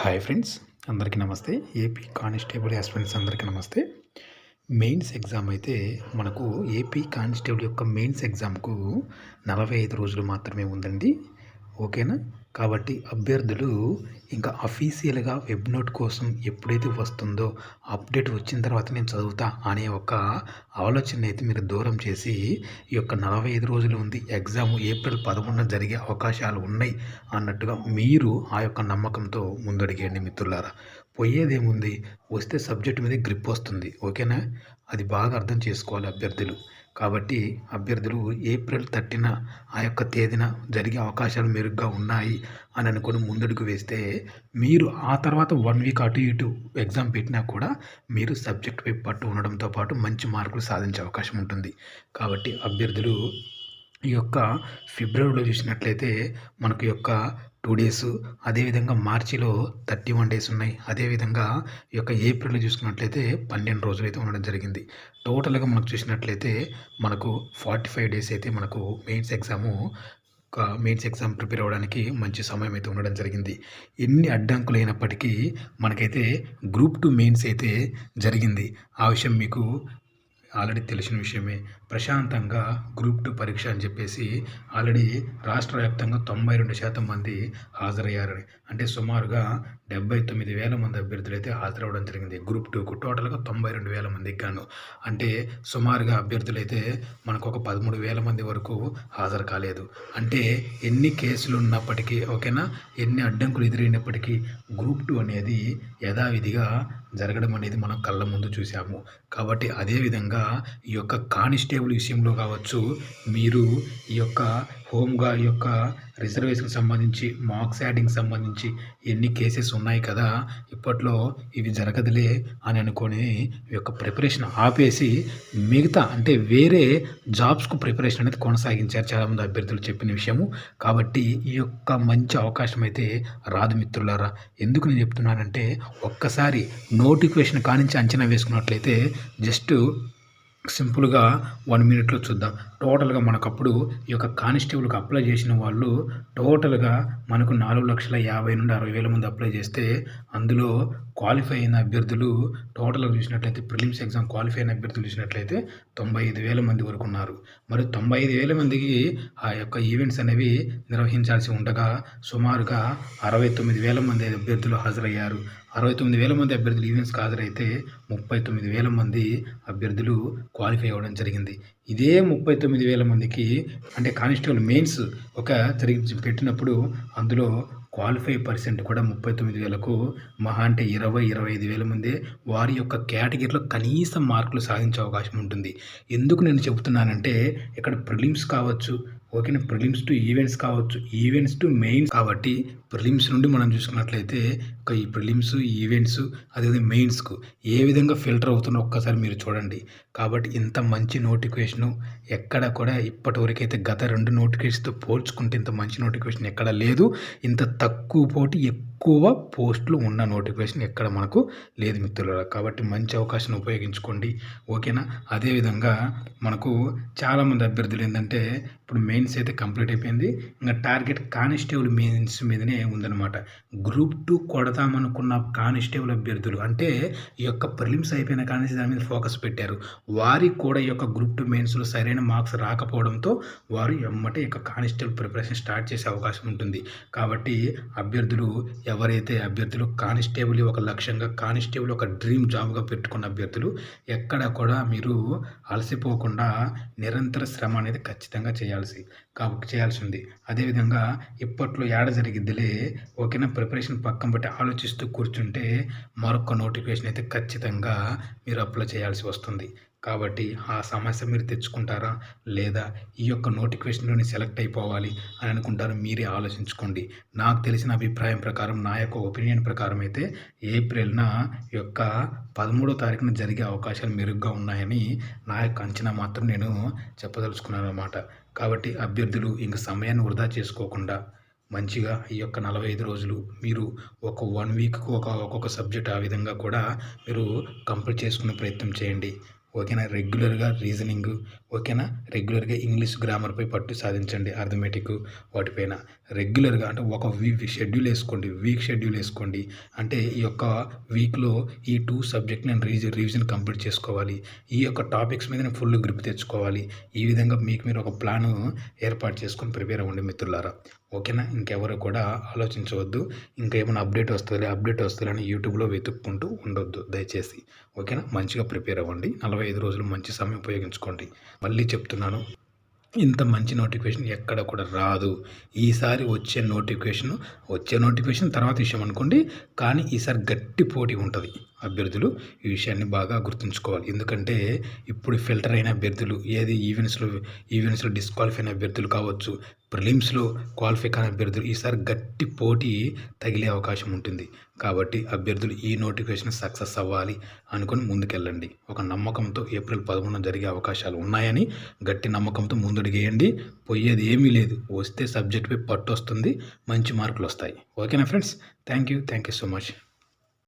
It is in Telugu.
హాయ్ ఫ్రెండ్స్ అందరికీ నమస్తే. ఏపీ కానిస్టేబుల్ ఆస్పిరెంట్స్ అందరికీ నమస్తే. మెయిన్స్ ఎగ్జామ్ అయితే మనకు ఏపీ కానిస్టేబుల్ యొక్క మెయిన్స్ ఎగ్జామ్కు నలభై ఐదు రోజులు మాత్రమే ఉందండి. ఓకేనా? కాబట్టి అభ్యర్థులు ఇంకా అఫీషియల్గా వెబ్ నోట్ కోసం ఎప్పుడైతే వస్తుందో అప్డేట్ వచ్చిన తర్వాత నేను చదువుతా అనే ఒక ఆలోచన అయితే మీరు దూరం చేసి ఈ యొక్క నలభై ఐదు రోజులు ఉంది ఎగ్జామ్ ఏప్రిల్ పదకొండున జరిగే అవకాశాలు ఉన్నాయి అన్నట్టుగా మీరు ఆ యొక్క నమ్మకంతో ముందడిగేయండి మిత్రులారా. పోయేదేముంది? వస్తే సబ్జెక్ట్ మీద గ్రిప్ వస్తుంది ఓకేనా? అది బాగా అర్థం చేసుకోవాలి అభ్యర్థులు. కాబట్టి అభ్యర్థులు ఏప్రిల్ థర్టీన ఆ యొక్క తేదీన జరిగే అవకాశాలు మెరుగ్గా ఉన్నాయి అని అనుకుని ముందడుగు వేస్తే మీరు ఆ తర్వాత వన్ వీక్ అటు ఇటు ఎగ్జామ్ పెట్టినా కూడా మీరు సబ్జెక్ట్ పై పట్టు ఉండడంతో పాటు మంచి మార్కులు సాధించే అవకాశం ఉంటుంది. కాబట్టి అభ్యర్థులు ఈ యొక్క ఫిబ్రవరిలో చూసినట్లయితే మనకు యొక్క టూ డేస్ అదేవిధంగా మార్చిలో థర్టీ వన్ డేస్ ఉన్నాయి. అదేవిధంగా ఈ యొక్క ఏప్రిల్లో చూసుకున్నట్లయితే పన్నెండు రోజులు అయితే ఉండడం జరిగింది. టోటల్గా మనకు చూసినట్లయితే మనకు ఫార్టీ ఫైవ్ డేస్ అయితే మనకు mains exam mains exam prepare అవ్వడానికి మంచి సమయం అయితే ఉండడం జరిగింది. ఎన్ని అడ్డంకులు అయినప్పటికీ మనకైతే గ్రూప్ టూ మెయిన్స్ అయితే జరిగింది. ఆ విషయం మీకు ఆల్రెడీ తెలిసిన విషయమే. ప్రశాంతంగా గ్రూప్ టూ పరీక్ష అని చెప్పేసి ఆల్రెడీ రాష్ట్ర వ్యాప్తంగా తొంభై రెండు శాతం మంది హాజరయ్యారని. అంటే సుమారుగా డెబ్బై తొమ్మిది వేల మంది అభ్యర్థులు అయితే హాజరవ్వడం జరిగింది. గ్రూప్ టూకు టోటల్గా తొంభై రెండు వేల మందికి గాను. అంటే సుమారుగా అభ్యర్థులు అయితే మనకు ఒక పదమూడు వేల మంది వరకు హాజరు కాలేదు. అంటే ఎన్ని కేసులు ఉన్నప్పటికీ ఓకేనా? ఎన్ని అడ్డంకులు ఎదురైనప్పటికీ గ్రూప్ టూ అనేది యథావిధిగా జరగడం అనేది మనం కళ్ళ ముందు చూసాము కాబట్టి అదేవిధంగా ఈ యొక్క కానిస్టేబుల్ విషయంలో కావచ్చు మీరు ఈ యొక్క హోమ్గా ఈ యొక్క రిజర్వేషన్కి సంబంధించి మార్క్స్ యాడింగ్ సంబంధించి ఎన్ని కేసెస్ ఉన్నాయి కదా ఇప్పట్లో ఇవి జరగదులే అని అనుకొని ఈ యొక్క ప్రిపరేషన్ ఆపేసి మిగతా అంటే వేరే జాబ్స్కు ప్రిపరేషన్ అనేది కొనసాగించారు చాలామంది అభ్యర్థులు చెప్పిన విషయము. కాబట్టి ఈ యొక్క మంచి అవకాశం అయితే రాదు మిత్రులారా. ఎందుకు నేను చెప్తున్నానంటే ఒక్కసారి నోటిఫికేషన్ కానించి అంచనా వేసుకున్నట్లయితే జస్ట్ సింపుల్గా వన్ మినిట్లో చూద్దాం. టోటల్గా మనకప్పుడు ఈ యొక్క కానిస్టేబుల్కి అప్లై చేసిన వాళ్ళు టోటల్గా మనకు నాలుగు లక్షల యాభై నుండి అరవై వేల మంది అప్లై చేస్తే అందులో క్వాలిఫై అయిన అభ్యర్థులు టోటల్గా చూసినట్లయితే ప్రిలిమ్స్ ఎగ్జామ్ క్వాలిఫై అయిన అభ్యర్థులు చూసినట్లయితే తొంభై ఐదు వేల మంది వరకు ఉన్నారు. మరి తొంభై ఐదు వేల మందికి ఆ యొక్క ఈవెంట్స్ అనేవి నిర్వహించాల్సి ఉండగా సుమారుగా అరవై తొమ్మిది వేల మంది అభ్యర్థులు హాజరయ్యారు. అరవై తొమ్మిది వేల మంది అభ్యర్థులు ఈవెంట్స్కి హాజరైతే ముప్పై తొమ్మిది వేల మంది అభ్యర్థులు క్వాలిఫై అవ్వడం జరిగింది. ఇదే ముప్పై తొమ్మిది వేల మందికి అంటే కానిస్టేబుల్ మెయిన్స్ ఒక జరిగి పెట్టినప్పుడు అందులో క్వాలిఫై పర్సెంట్ కూడా ముప్పై తొమ్మిది వేలకు మహా అంటే ఇరవై ఇరవై ఐదు వేల మంది వారి యొక్క కేటగిరీలో కనీసం మార్కులు సాధించే అవకాశం ఉంటుంది. ఎందుకు నేను చెబుతున్నానంటే ఇక్కడ ప్రిలిమ్స్ కావచ్చు ఓకేనా ప్రిలిమ్స్ టు ఈవెంట్స్ కావచ్చు. ఈవెంట్స్ టు మెయిన్స్ కాబట్టి ప్రిలిమ్స్ నుండి మనం చూసుకున్నట్లయితే ఒక ఈ ప్రిలిమ్స్ ఈవెంట్స్ అదేవిధంగా మెయిన్స్కు ఏ విధంగా ఫిల్టర్ అవుతుందో ఒక్కసారి మీరు చూడండి. కాబట్టి ఇంత మంచి నోటిఫికేషను ఎక్కడ కూడా ఇప్పటివరకు అయితే గత రెండు నోటిఫికేషన్తో పోల్చుకుంటే ఇంత మంచి నోటిఫికేషన్ ఎక్కడ లేదు. ఇంత తక్కువ పోటీ ఎక్కువ పోస్టులు ఉన్న నోటిఫికేషన్ ఎక్కడ మనకు లేదు మిత్రులారా. కాబట్టి మంచి అవకాశం ఉపయోగించుకోండి. ఓకేనా? అదేవిధంగా మనకు చాలామంది అభ్యర్థులు ఏంటంటే ఇప్పుడు మెయిన్స్ అయితే కంప్లీట్ అయిపోయింది. ఇంకా టార్గెట్ కానిస్టేబుల్ మెయిన్స్ మీదనే ఉందన్నమాట. గ్రూప్ టూ కొడతామనుకున్న కానిస్టేబుల్ అభ్యర్థులు అంటే ఈ యొక్క ప్రిలిమ్స్ అయిపోయిన కానీ దాని మీద ఫోకస్ పెట్టారు. వారికి కూడా ఈ యొక్క గ్రూప్ టూ మెయిన్స్లో సరైన మార్క్స్ రాకపోవడంతో వారు ఎమ్మటే ఈ యొక్క కానిస్టేబుల్ ప్రిపరేషన్ స్టార్ట్ చేసే అవకాశం ఉంటుంది. కాబట్టి అభ్యర్థులు ఎవరైతే అభ్యర్థులు కానిస్టేబుల్ ఒక లక్ష్యంగా కానిస్టేబుల్ ఒక డ్రీమ్ జాబ్గా పెట్టుకున్న అభ్యర్థులు ఎక్కడ కూడా మీరు అలసిపోకుండా నిరంతర శ్రమ అనేది ఖచ్చితంగా చేయాలి. చేయాల్సి కాబట్టి చేయాల్సి ఉంది అదేవిధంగా ఇప్పట్లో ఏడ జరిగిద్దిలే ఓకేనా? ప్రిపరేషన్ పక్కన పెట్టి ఆలోచిస్తూ కూర్చుంటే మరొక నోటిఫికేషన్ అయితే ఖచ్చితంగా మీరు అప్లై చేయాల్సి వస్తుంది. కాబట్టి ఆ సమస్య మీరు తెచ్చుకుంటారా? లేదా ఈ యొక్క నోటిఫికేషన్లోని సెలెక్ట్ అయిపోవాలి అని అనుకుంటారు మీరే ఆలోచించుకోండి. నాకు తెలిసిన అభిప్రాయం ప్రకారం నా యొక్క ఒపీనియన్ ప్రకారం అయితే ఏప్రిల్న యొక్క పదమూడో తారీఖున జరిగే అవకాశాలు మెరుగ్గా ఉన్నాయని నా యొక్క అంచనా మాత్రం నేను చెప్పదలుచుకున్నాను అనమాట కాబట్టి అభ్యర్థులు ఇంక సమయాన్ని వృధా చేసుకోకుండా మంచిగా ఈ యొక్క నలభై ఐదు రోజులు మీరు ఒక వన్ వీక్కు ఒక ఒక్కొక్క సబ్జెక్ట్ ఆ విధంగా కూడా మీరు కంప్లీట్ చేసుకునే ప్రయత్నం చేయండి. ఓకేనా? రెగ్యులర్గా రీజనింగ్ ఓకేనా? రెగ్యులర్గా ఇంగ్లీష్ గ్రామర్పై పట్టు సాధించండి అర్థమెటిక్ వాటిపైన. రెగ్యులర్గా అంటే ఒక వీక్ షెడ్యూల్ వేసుకోండి వీక్ షెడ్యూల్ వేసుకోండి. అంటే ఈ యొక్క వీక్లో ఈ టూ సబ్జెక్ట్ నేను రివిజన్ రివిజన్ కంప్లీట్ చేసుకోవాలి. ఈ యొక్క టాపిక్స్ మీద నేను ఫుల్ గ్రిప్ తెచ్చుకోవాలి. ఈ విధంగా మీకు మీరు ఒక ప్లాన్ ఏర్పాటు చేసుకొని ప్రిపేర్ అవ్వండి మిత్రులారా. ఓకేనా? ఇంకెవరు కూడా ఆలోచించవద్దు. ఇంకా ఏమైనా అప్డేట్ వస్తుంది అప్డేట్ వస్తుంది అని యూట్యూబ్లో వెతుక్కుంటూ ఉండొద్దు దయచేసి. ఓకేనా? మంచిగా ప్రిపేర్ అవ్వండి. నలభై ఐదు రోజులు మంచి సమయం ఉపయోగించుకోండి. మళ్ళీ చెప్తున్నాను. ఇంత మంచి నోటిఫికేషన్ ఎక్కడ కూడా రాదు. ఈసారి వచ్చే నోటిఫికేషన్ వచ్చే నోటిఫికేషన్ తర్వాత విషయం అనుకోండి కానీ ఈసారి గట్టి పోటీ ఉంటుంది. అభ్యర్థులు ఈ విషయాన్ని బాగా గుర్తుంచుకోవాలి. ఎందుకంటే ఇప్పుడు ఫిల్టర్ అయిన అభ్యర్థులు ఏది ఈవెంట్స్లో ఈవెంట్స్లో డిస్క్వాలిఫై అయిన అభ్యర్థులు కావచ్చు ప్రిలిమ్స్లో క్వాలిఫై కాని అభ్యర్థులు ఈసారి గట్టి పోటీ తగిలే అవకాశం ఉంటుంది. కాబట్టి అభ్యర్థులు ఈ నోటిఫికేషన్ సక్సెస్ అవ్వాలి అనుకొని ముందుకెళ్ళండి. ఒక నమ్మకంతో ఏప్రిల్ పదమూడున జరిగే అవకాశాలు ఉన్నాయని గట్టి నమ్మకంతో ముందడుగేయండి. పోయేది ఏమీ లేదు. వస్తే సబ్జెక్ట్పై పట్టు వస్తుంది మంచి మార్కులు వస్తాయి ఓకేనా friends? Thank you thank you so much.